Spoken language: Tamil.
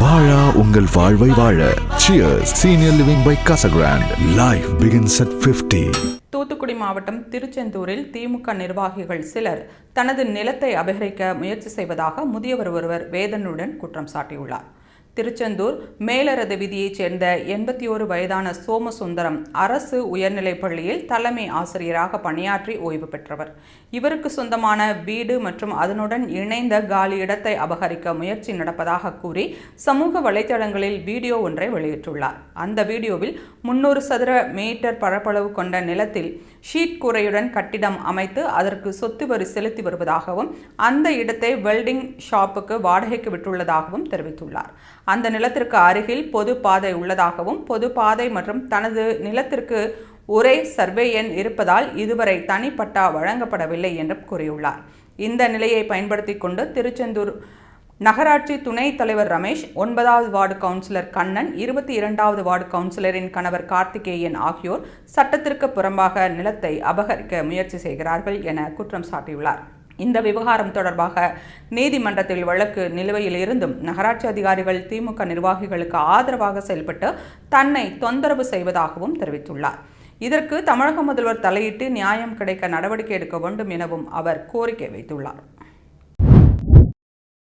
வாழா உங்கள் வாழ்வை வாழ. Cheers senior living by Casagrand life begins at 50 Thoothukudi மாவட்டம் திருச்செந்தூரில் திமுக நிர்வாகிகள் சிலர் தனது நிலத்தை அபகரிக்க முயற்சி செய்வதாக முதியவர் ஒருவர் வேதனுடன் குற்றம் சாட்டியுள்ளார். திருச்செந்தூர் மேலரத விதியைச் சேர்ந்த எண்பத்தி ஒரு வயதான சோமசுந்தரம் அரசு உயர்நிலைப் பள்ளியில் தலைமை ஆசிரியராக பணியாற்றி ஓய்வு பெற்றவர். இவருக்கு சொந்தமான வீடு மற்றும் அதனுடன் இணைந்த காலி இடத்தை அபகரிக்க முயற்சி நடப்பதாக கூறி சமூக வலைதளங்களில் வீடியோ ஒன்றை வெளியிட்டுள்ளார். அந்த வீடியோவில் முன்னூறு சதுர மீட்டர் பரப்பளவு கொண்ட நிலத்தில் ஷீட் கூரையுடன் கட்டிடம் அமைத்து அதற்கு சொத்து வரி செலுத்தி வருவதாகவும் அந்த இடத்தை வெல்டிங் ஷாப்புக்கு வாடகைக்கு விட்டுள்ளதாகவும் தெரிவித்துள்ளார். அந்த நிலத்திற்கு அருகில் பொது பாதை உள்ளதாகவும் பொது பாதை மற்றும் தனது நிலத்திற்கு ஒரே சர்வே எண் இருப்பதால் இதுவரை தனிப்பட்டா வழங்கப்படவில்லை என்றும் கூறியுள்ளார். இந்த நிலையை பயன்படுத்தி கொண்டு திருச்செந்தூர் நகராட்சி துணைத் தலைவர் ரமேஷ் ஒன்பதாவது வார்டு கவுன்சிலர் கண்ணன் இருபத்தி இரண்டாவது வார்டு கவுன்சிலரின் கணவர் கார்த்திகேயன் ஆகியோர் சட்டத்திற்கு புறம்பாக நிலத்தை அபகரிக்க முயற்சி செய்கிறார்கள் என குற்றம் சாட்டியுள்ளார். இந்த விவகாரம் தொடர்பாக நீதிமன்றத்தில் வழக்கு நிலுவையில் இருந்தும் நகராட்சி அதிகாரிகள் திமுக நிர்வாகிகளுக்கு ஆதரவாக செயல்பட்டு தன்னை தொந்தரவு செய்வதாகவும் தெரிவித்துள்ளார். இதற்கு தமிழக முதல்வர் தலையிட்டு நியாயம் கிடைக்க நடவடிக்கை எடுக்க வேண்டும் எனவும் அவர் கோரிக்கை வைத்துள்ளார்.